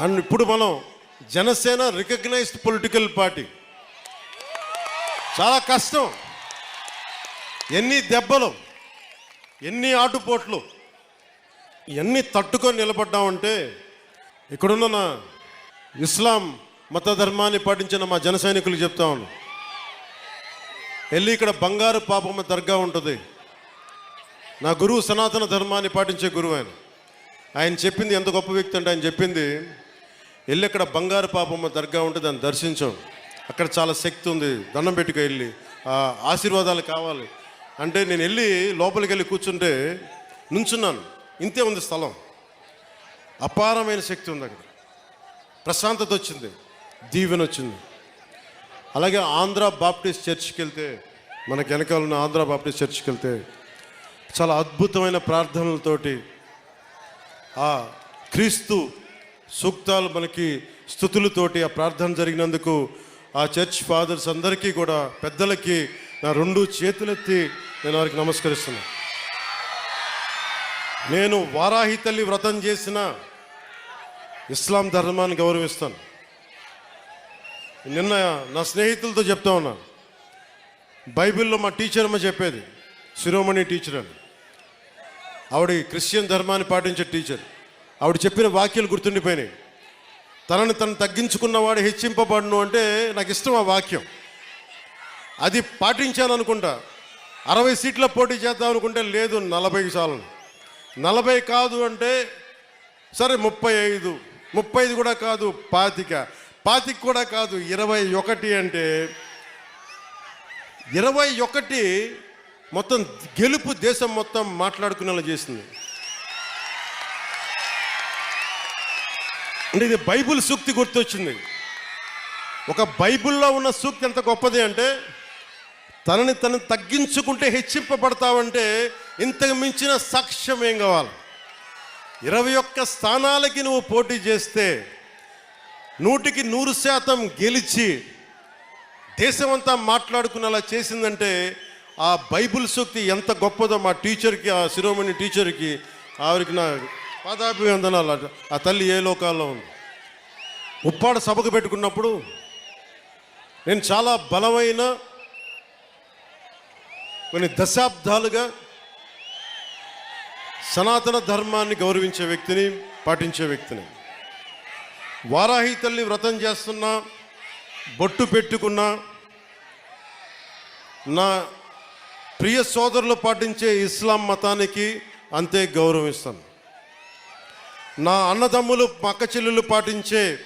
And ఇప్పుడు మనం Janasena recognised political party. చాలా కష్టం. ఎన్ని దెబ్బలు ఎన్ని ఆటుపోట్లు ఎన్ని తట్టుకొని నిలబడ్డామంటే ఇక్కడున్న నా ఇస్లాం మత ధర్మాన్ని పాటించిన మా జన సైనికులు చెప్తా ఉన్నాను వెళ్ళి ఇక్కడ బంగారు పాపమ్మ దర్గా ఉంటుంది. నా గురువు సనాతన ధర్మాన్ని పాటించే గురువు ఆయన. ఆయన చెప్పింది ఎంత గొప్ప వ్యక్తి అంటే ఆయన చెప్పింది వెళ్ళి అక్కడ బంగారు పాపమ్మ దర్గా ఉంటే దాన్ని దర్శించాం అక్కడ చాలా శక్తి ఉంది. దండం పెట్టుకు వెళ్ళి. ఆశీర్వాదాలు కావాలి. అంటే నేను వెళ్ళి లోపలికి వెళ్ళి కూర్చుంటే నుంచున్నాను. ఇంతే ఉంది స్థలం. అపారమైన శక్తి ఉంది అక్కడ. ప్రశాంతత వచ్చింది. దీవెన వచ్చింది. అలాగే ఆంధ్ర బాప్టిస్ట్ చర్చ్కి వెళ్తే మనకి వెనకాల ఉన్న ఆంధ్ర బాప్టిస్ట్ చర్చ్కి వెళ్తే చాలా అద్భుతమైన ప్రార్థనలతోటి ఆ క్రీస్తు సూక్తాలు మనకి స్థుతులతోటి ఆ ప్రార్థన జరిగినందుకు ఆ చర్చ్ ఫాదర్స్ అందరికీ కూడా పెద్దలకి నా రెండు చేతులెత్తి నేను వారికి నమస్కరిస్తున్నాను నేను వారాహి తల్లి వ్రతం చేసిన ఇస్లాం ధర్మాన్ని గౌరవిస్తాను. నిన్న నా స్నేహితులతో చెప్తా ఉన్నా. బైబిల్లో మా టీచర్ అమ్మ చెప్పేది శిరోమణి టీచర్ అని. ఆవిడ క్రిస్టియన్ ధర్మాన్ని పాటించే టీచర్. ఆవిడ చెప్పిన వాక్యాలు గుర్తుండిపోయినాయి. తనని తను తగ్గించుకున్నవాడు హెచ్చింపబడును అంటే నాకు ఇష్టం ఆ వాక్యం. అది పాటించాను అనుకుంటా అరవై సీట్ల పోటీ చేద్దాం అనుకుంటే లేదు నలభై చాలు. నలభై కాదు అంటే సరే ముప్పై ఐదు. ముప్పై ఐదు కూడా కాదు పాతిక. పాతిక కూడా కాదు ఇరవై ఒకటి అంటే ఇరవై ఒకటి మొత్తం గెలుపు దేశం మొత్తం మాట్లాడుకునేలా చేసింది. అంటే ఇది బైబిల్ సూక్తి గుర్తొచ్చింది. ఒక బైబిల్లో ఉన్న సూక్తి ఎంత గొప్పది అంటే తనని తను తగ్గించుకుంటే హెచ్చింపబడతావంటే ఇంతకు మించిన సాక్ష్యం ఏం కావాలి? ఇరవై ఒక్క స్థానాలకి నువ్వు పోటీ చేస్తే నూటికి నూరు శాతం గెలిచి దేశమంతా మాట్లాడుకునేలా చేసిందంటే ఆ బైబిల్ సూక్తి ఎంత గొప్పదో మా టీచర్కి ఆ శిరోమణి టీచర్కి ఆవిడకి నా పాదాభివందనాలు ఆ తల్లి ఏ లోకాల్లో ఉంది? ఉప్పాడ సభకు పెట్టుకున్నప్పుడు నేను చాలా బలమైన కొన్ని దశాబ్దాలుగా సనాతన ధర్మాన్ని గౌరవించే వ్యక్తిని పాటించే వ్యక్తిని. వారాహి తల్లి వ్రతం చేస్తున్నా బొట్టు పెట్టుకున్నా నా ప్రియ సోదరులు పాటించే ఇస్లాం మతానికి అంతే గౌరవిస్తాను నా అన్నదమ్ములు మా అక్క చెల్లెలు పాటించే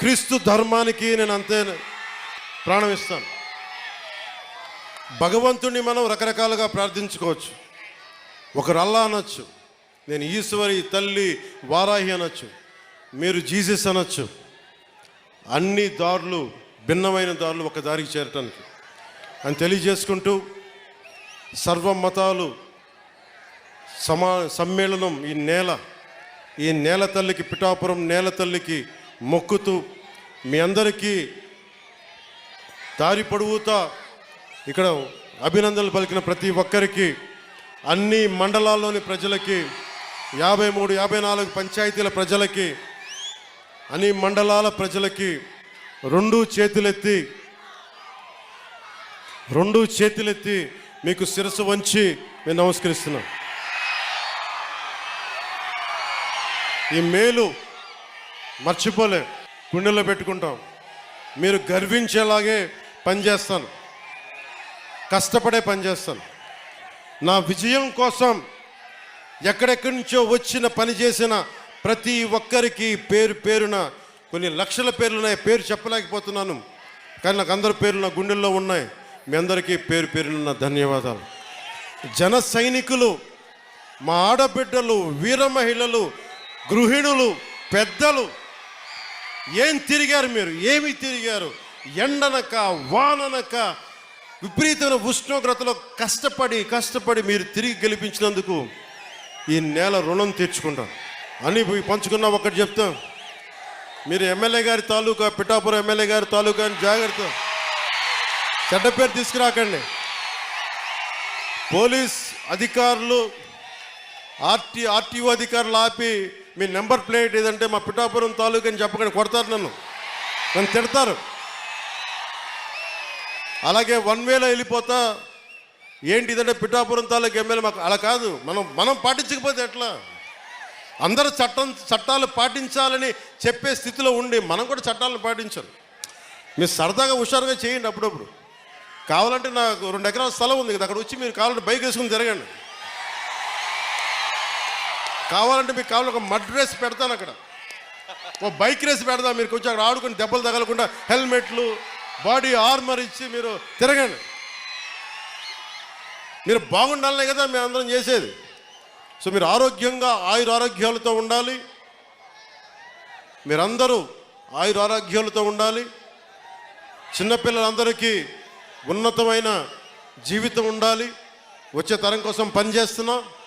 క్రీస్తు ధర్మానికి నేను అంతే ప్రాణం ఇస్తాను. భగవంతుణ్ణి మనం రకరకాలుగా ప్రార్థించుకోవచ్చు. ఒకరు అల్లా అనొచ్చు నేను ఈశ్వరి తల్లి వారాహి అనొచ్చు మీరు జీసస్ అనొచ్చు. అన్ని దారులు భిన్నమైన దారులు ఒక దారికి చేరటానికి. అని తెలియజేసుకుంటూ సర్వ మతాలు సమా సమ్మేళనం ఈ నేల ఈ నేల తల్లికి పిఠాపురం నేల తల్లికి మొక్కుతూ మీ అందరికీ దారి పొడుగుతా ఇక్కడ అభినందనలు పలికిన ప్రతి ఒక్కరికి అన్ని మండలాల్లోని ప్రజలకి యాభై మూడు యాభై నాలుగు పంచాయతీల ప్రజలకి అన్ని మండలాల ప్రజలకి రెండు చేతులెత్తి రెండు చేతులెత్తి మీకు శిరస్సు వంచి మేము నమస్కరిస్తున్నాం ఈ మేలు మర్చిపోలే. గుండెల్లో పెట్టుకుంటాం. మీరు గర్వించేలాగే పనిచేస్తాను. కష్టపడే పనిచేస్తాను. నా విజయం కోసం ఎక్కడెక్కడి నుంచో వచ్చిన పని చేసిన ప్రతి ఒక్కరికి పేరు పేరున కొన్ని లక్షల పేర్లు ఉన్నాయి. పేరు చెప్పలేకపోతున్నాను. కానీ నాకు అందరి పేర్లు నా గుండెల్లో ఉన్నాయి. మీ అందరికీ పేరు పేరున ధన్యవాదాలు. జన సైనికులు మా ఆడబిడ్డలు వీర మహిళలు గృహిణులు పెద్దలు ఏం తిరిగారు మీరు? ఏమి తిరిగారు? ఎండనక వాననక విపరీతమైన ఉష్ణోగ్రతలో కష్టపడి కష్టపడి మీరు తిరిగి గెలిపించినందుకు ఈ నేల రుణం తీర్చుకుంటాం అని పోయి పంచుకున్నా ఒకటి చెప్తాం. మీరు ఎమ్మెల్యే గారి తాలూకా పిఠాపురం ఎమ్మెల్యే గారి తాలూకా అని జాగ్రత్త. చెడ్డ పేరు తీసుకురాకండి. పోలీస్ అధికారులు ఆర్టీ ఆర్టీఓ అధికారులు ఆపి మీ నెంబర్ ప్లేట్ ఏదంటే మా పిఠాపురం తాలూకు అని చెప్పకుండా కొడతారు నన్ను. నన్ను తిడతారు. అలాగే వన్ వేలో వెళ్ళిపోతా. ఏంటి ఇదంటే పిఠాపురం తాలూకు ఎమ్మెల్యే మాకు అలా కాదు. మనం మనం పాటించకపోతే ఎట్లా? అందరూ చట్టం చట్టాలు పాటించాలని చెప్పే స్థితిలో ఉండి మనం కూడా చట్టాలను పాటించాలి మీరు సరదాగా హుషారుగా చేయండి అప్పుడప్పుడు. కావాలంటే నాకు రెండు ఎకరాల స్థలం ఉంది కదా అక్కడ వచ్చి మీరు కావాలంటే బైక్ వేసుకుని తిరగండి. కావాలంటే మీకు కావాలి ఒక మడ్ రేస్ పెడతాను అక్కడ. ఓ బైక్ రేస్ పెడదాం మీరు కొంచెం అక్కడ ఆడుకుని దెబ్బలు తగలకుండా హెల్మెట్లు బాడీ ఆర్మర్ ఇచ్చి మీరు తిరగండి. మీరు బాగుండాలనే కదా మేము అందరం చేసేది. సో మీరు ఆరోగ్యంగా ఆయుర ఆరోగ్యాలతో ఉండాలి. మీరందరూ ఆయుర ఆరోగ్యాలతో ఉండాలి. చిన్నపిల్లలందరికీ ఉన్నతమైన జీవితం ఉండాలి. వచ్చే తరం కోసం పనిచేస్తున్నాం.